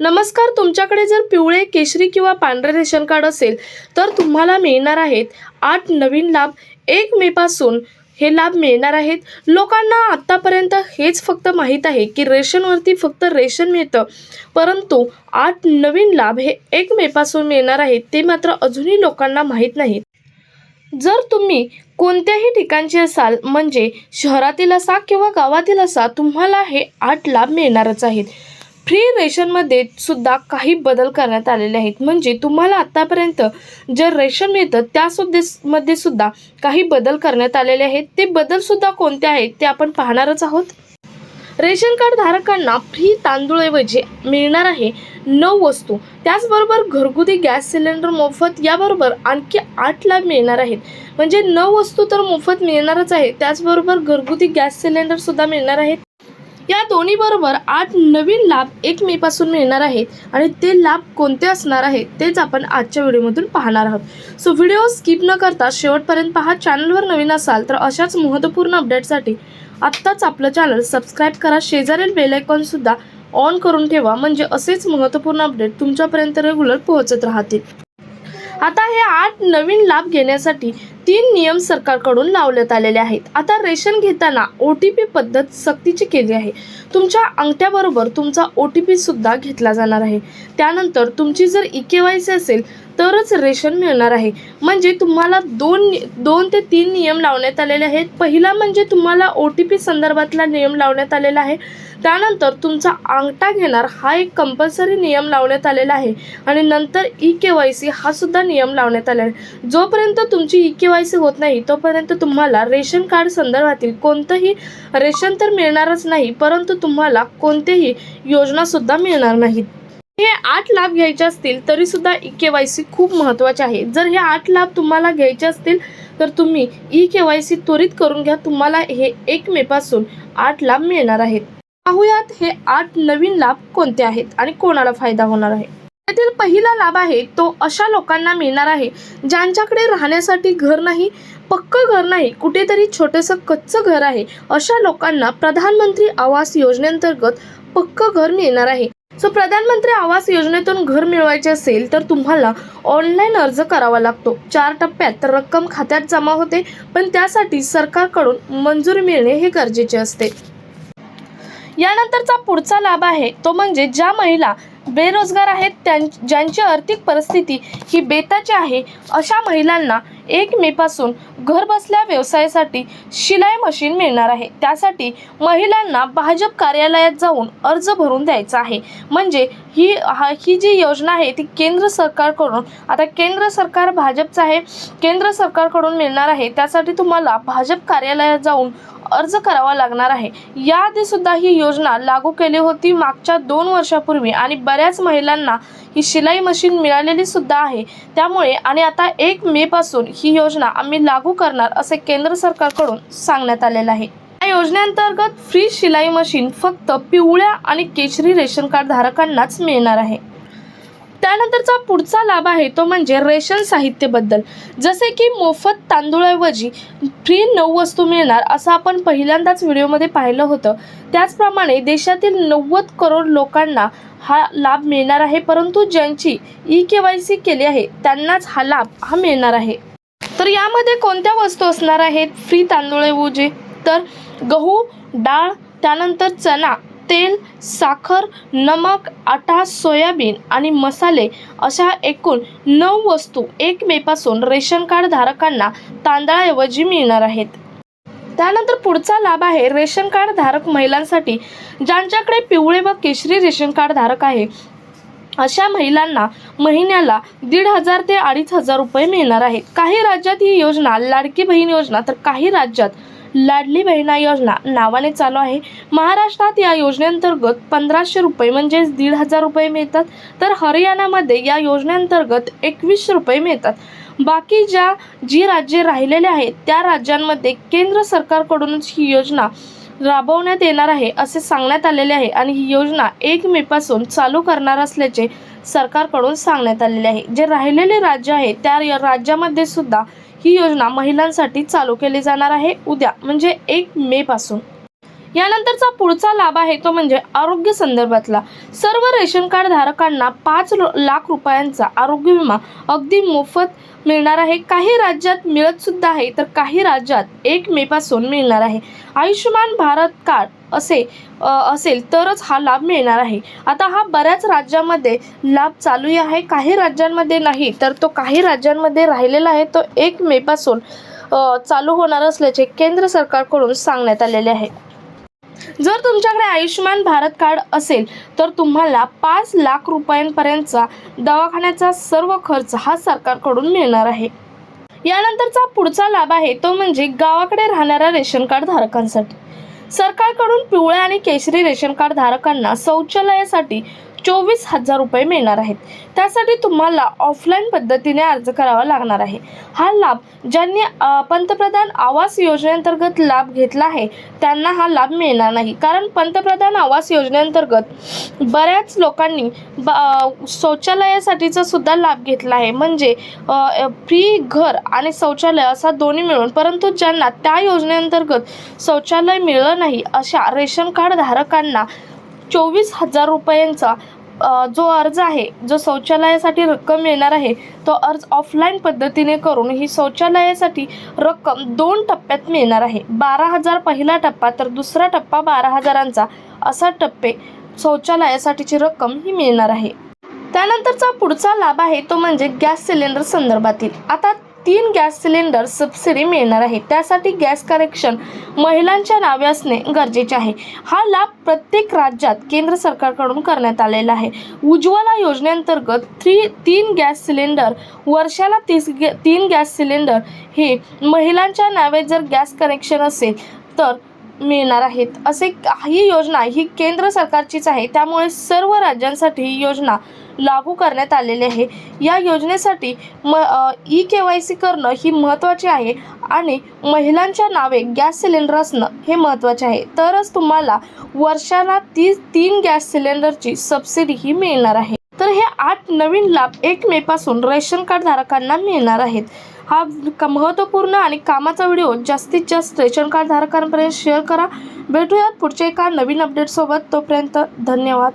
नमस्कार तुमच्याकडे जर पिवळे केशरी किंवा पांढरे रेशन कार्ड असेल तर तुम्हाला मिळणार आहेत आठ नवीन लाभ. एक मेपासून हे लाभ मिळणार आहेत. लोकांना आत्तापर्यंत हेच फक्त माहीत आहे की रेशनवरती फक्त रेशन मिळतं. परंतु आठ नवीन लाभ हे एक मेपासून मिळणार आहेत ते मात्र अजूनही लोकांना माहीत नाहीत. जर तुम्ही कोणत्याही ठिकाणचे असाल म्हणजे शहरातील असा किंवा गावातील असा तुम्हाला हे आठ लाभ मिळणारच आहेत. फ्री रेशनमध्ये सुद्धा काही बदल करण्यात आलेले आहेत. म्हणजे तुम्हाला आत्तापर्यंत जे रेशन मिळतं त्यासुद्धा मध्ये सुद्धा काही बदल करण्यात आलेले आहेत. ते बदलसुद्धा कोणते आहेत ते आपण पाहणारच आहोत. रेशन कार्ड धारकांना फ्री तांदूळऐवजी मिळणार आहे नऊ वस्तू. त्याचबरोबर घरगुती गॅस सिलेंडर मोफत याबरोबर आणखी आठ लाभ मिळणार आहेत. म्हणजे नऊ वस्तू तर मोफत मिळणारच आहे त्याचबरोबर घरगुती गॅस सिलेंडरसुद्धा मिळणार आहेत. या दोन्ही बरोबर आठ नवीन लाभ एक मे पासून मिळणार आहेत आणि ते लाभ कोणते असणार आहेत तेच आपण आजच्या व्हिडिओमधून पाहणार आहोत. सो व्हिडिओ स्किप न करता शेवटपर्यंत पहा. चॅनलवर नवीन असाल तर अशाच महत्त्वपूर्ण अपडेटसाठी आत्ताच आपलं चॅनल सबस्क्राईब करा. शेजारील बेलायकॉनसुद्धा ऑन करून ठेवा. म्हणजे असेच महत्त्वपूर्ण अपडेट तुमच्यापर्यंत रेग्युलर पोहोचत राहतील. आता हे आठ नवीन लाभ घेण्यासाठी तीन नियम सरकारकडून लावण्यात आलेले आहेत. आता रेशन घेताना ओ टी पी पद्धत सक्तीची केली आहे. तुमच्या अंगठ्याबरोबर तुमचा ओ टी पी सुद्धा घेतला जाणार आहे. त्यानंतर तुमची जर ई के वाय सी असेल तरच रेशन मिळणार आहे. म्हणजे तुम्हाला दोन दोन ते तीन नियम लावण्यात आलेले आहेत. पहिला म्हणजे तुम्हाला ओ टी पी संदर्भातला नियम लावण्यात आलेला आहे. त्यानंतर तुमचा अंगठा घेणार हा एक कंपल्सरी नियम लावण्यात आलेला आहे. आणि नंतर ई के वाय सी हा सुद्धा नियम लावण्यात आलेला आहे. जोपर्यंत तुमची ई के वाय सी होत नाही तोपर्यंत तुम्हाला रेशन कार्ड संदर्भातील कोणतंही रेशन तर मिळणारच नाही परंतु तुम्हाला कोणतेही योजनासुद्धा मिळणार नाहीत. हे आठ लाभ घ्यायचे असतील तरी सुद्धा ई के वाय सी खूप महत्त्वाचे आहे. जर हे आठ लाभ तुम्हाला घ्यायचे असतील तर तुम्ही ई के वाय सी त्वरित करून घ्या. तुम्हाला हे एक मेपासून आठ लाभ मिळणार आहेत. पाहूयात हे आठ नवीन लाभ कोणते आहेत आणि कोणाला फायदा होणार आहे? त्यातील पहिला लाभ आहे तो अशा लोकांना मिळणार आहे ज्यांच्याकडे राहण्यासाठी घर नाही पक्कं घर नाही कुठेतरी छोटंसं कच्चं घर आहे. अशा लोकांना प्रधानमंत्री आवास योजनेअंतर्गत पक्कं घर मिळणार आहे. सो प्रधानमंत्री आवास योजनेतून घर मिळवायचे असेल तर तुम्हाला ऑनलाईन अर्ज करावा लागतो. चार टप्प्यात रक्कम खात्यात जमा होते पण त्यासाठी सरकारकडून मंजुरी मिळणे हे गरजेचे असते. यानंतरचा पुढचा लाभ आहे तो म्हणजे ज्या महिला बेरोजगार आहेत त्यां ज्यांची आर्थिक परिस्थिती ही बेताची आहे अशा महिलांना एक मेपासून घरबसल्या व्यवसायासाठी शिलाई मशीन मिळणार आहे. त्यासाठी महिलांना भाजप कार्यालयात जाऊन अर्ज भरून द्यायचा आहे. म्हणजे ही हा ही जी योजना आहे ती केंद्र सरकारकडून आता केंद्र सरकार भाजपचं आहे केंद्र सरकारकडून मिळणार आहे. त्यासाठी तुम्हाला भाजप कार्यालयात जाऊन अर्ज करावा लागणार आहे. याआधी सुद्धा ही योजना लागू केली होती मागच्या दोन वर्षापूर्वी आणि बऱ्याच महिलांना ही शिलाई मशीन मिळालेली सुद्धा आहे. त्यामुळे आणि आता एक मे पासून ही योजना आम्ही लागू करणार असे केंद्र सरकारकडून सांगण्यात आलेलं आहे. या योजनेअंतर्गत फ्री शिलाई मशीन फक्त पिवळ्या आणि केशरी रेशन कार्ड धारकांनाच मिळणार आहे. त्यानंतरचा पुढचा लाभ आहे तो म्हणजे रेशन साहित्याबद्दल. जसे की मोफत तांदूळऐवजी फ्री नऊ वस्तू मिळणार असं आपण पहिल्यांदाच व्हिडिओमध्ये पाहिलं होतं. त्याचप्रमाणे देशातील नव्वद करोड लोकांना हा लाभ मिळणार आहे परंतु ज्यांची ई के वाय सी केली आहे त्यांनाच हा लाभ हा मिळणार आहे. तर यामध्ये कोणत्या वस्तू असणार आहेत? फ्री तांदूळऐवजी. तर गहू डाळ त्यानंतर चणा तेल साखर नमक आटा सोयाबीन आणि मसाले अशा एकूण नऊ वस्तू एक मेपासून रेशन कार्ड धारकांना तांदळाऐवजी मिळणार आहेत. त्यानंतर पुढचा लाभ आहे रेशन कार्ड धारक महिलांसाठी ज्यांच्याकडे पिवळे व केशरी रेशन कार्ड धारक आहे. अशा महिलांना महिन्याला दीड हजार ते अडीच हजार रुपये मिळणार आहेत. काही राज्यात ही योजना लाडकी बहीण योजना तर काही राज्यात लाडली बहिणा योजना नावाने चालू आहे. महाराष्ट्रात या योजनेअंतर्गत पंधराशे रुपये म्हणजेच दीड हजार रुपये मिळतात. तर हरियाणामध्ये या योजनेअंतर्गत एकवीसशे रुपये मिळतात. बाकी ज्या जी राज्ये राहिलेले आहेत त्या राज्यांमध्ये केंद्र सरकारकडूनच ही योजना राबवण्यात येणार आहे असे सांगण्यात आलेले आहे आणि ही योजना एक मेपासून चालू करणार असल्याचे सरकारकडून सांगण्यात आलेले आहे. जे राहिलेले राज्य आहे त्या राज्यामध्ये सुद्धा ही योजना महिलांसाठी चालू केली जाणार आहे उद्या म्हणजे एक मे पासून. यानंतरचा पुढचा लाभ आहे तो म्हणजे आरोग्य संदर्भातला. सर्व रेशन कार्ड धारकांना पाच लाख रुपयांचा आरोग्य विमा अगदी मोफत मिळणार आहे. काही राज्यात मिळत सुद्धा आहे तर काही राज्यात एक मे पासून मिळणार आहे. आयुष्यमान भारत कार्ड असे असेल तरच हा लाभ मिळणार आहे. आता हा बऱ्याच राज्यामध्ये लाभ चालू आहे. काही राज्यांमध्ये नाही तर तो काही राज्यांमध्ये राहिलेला आहे. तो एक मे पासून चालू होणार असल्याचे केंद्र सरकारकडून सांगण्यात आलेले आहे. जर तुमच्याकडे आयुष्यमान भारत कार्ड असेल तर तुम्हाला पाच लाख रुपयांपर्यंतचा दवाखान्याचा सर्व खर्च हा सरकारकडून मिळणार आहे. यानंतरचा पुढचा लाभ आहे तो म्हणजे गावाकडे राहणाऱ्या रेशन कार्ड धारकांसाठी. सरकारकडून पिवळ्या आणि केशरी रेशन कार्ड धारकांना शौचालयासाठी चोवीस हजार रुपये मिळणार आहेत. त्यासाठी तुम्हाला ऑफलाईन पद्धतीने अर्ज करावा लागणार आहे. हा लाभ ज्यांनी पंतप्रधान आवास योजनेअंतर्गत लाभ घेतला आहे त्यांना हा लाभ मिळणार नाही. कारण पंतप्रधान आवास योजनेअंतर्गत बऱ्याच लोकांनी ब शौचालयासाठीचा सुद्धा लाभ घेतला आहे. म्हणजे फ्री घर आणि शौचालय असा दोन्ही मिळून परंतु ज्यांना त्या योजनेअंतर्गत शौचालय मिळलं नाही अशा रेशन कार्ड धारकांना चोवीस हजार रुपयांचा जो अर्ज आहे जो शौचालयासाठी रक्कम मिळणार आहे तो अर्ज ऑफलाईन पद्धतीने करून ही शौचालयासाठी रक्कम दोन टप्प्यात मिळणार आहे. बारा हजार पहिला टप्पा तर दुसरा टप्पा बारा हजारांचा असा टप्पे शौचालयासाठीची रक्कम ही मिळणार आहे. त्यानंतरचा पुढचा लाभ आहे तो म्हणजे गॅस सिलेंडर संदर्भातील. आता तीन गॅस सिलेंडर सबसिडी मिळणार आहे. त्यासाठी गॅस कनेक्शन महिलांच्या नावे असणे गरजेचे आहे. हा लाभ प्रत्येक राज्यात केंद्र सरकारकडून करण्यात आलेला आहे. उज्ज्वला योजनेअंतर्गत थ्री तीन गॅस सिलेंडर वर्षाला तीस गॅ तीन गॅस सिलेंडर हे महिलांच्या नावे जर गॅस कनेक्शन असेल तर मिळणार आहेत. असे ही योजना ही केंद्र सरकारचीच आहे. त्यामुळे सर्व राज्यांसाठी ही योजना लागू करण्यात आलेली आहे. या योजनेसाठी म ई के वाय सी करणं ही महत्त्वाची आहे आणि महिलांच्या नावे गॅस सिलेंडर असणं हे महत्त्वाचे आहे. तरच तुम्हाला वर्षाला ती तीन गॅस सिलेंडरची सबसिडी ही मिळणार आहे. तर हे आठ नवीन लाभ एक मे पासून रेशन कार्ड धारकांना मिळणार आहेत. हा महत्त्वपूर्ण आणि कामाचा व्हिडिओ जास्तीत जास्त रेशन कार्ड धारकांपर्यंत शेअर करा. भेटूयात पुढच्या एका नवीन अपडेटसोबत तोपर्यंत धन्यवाद.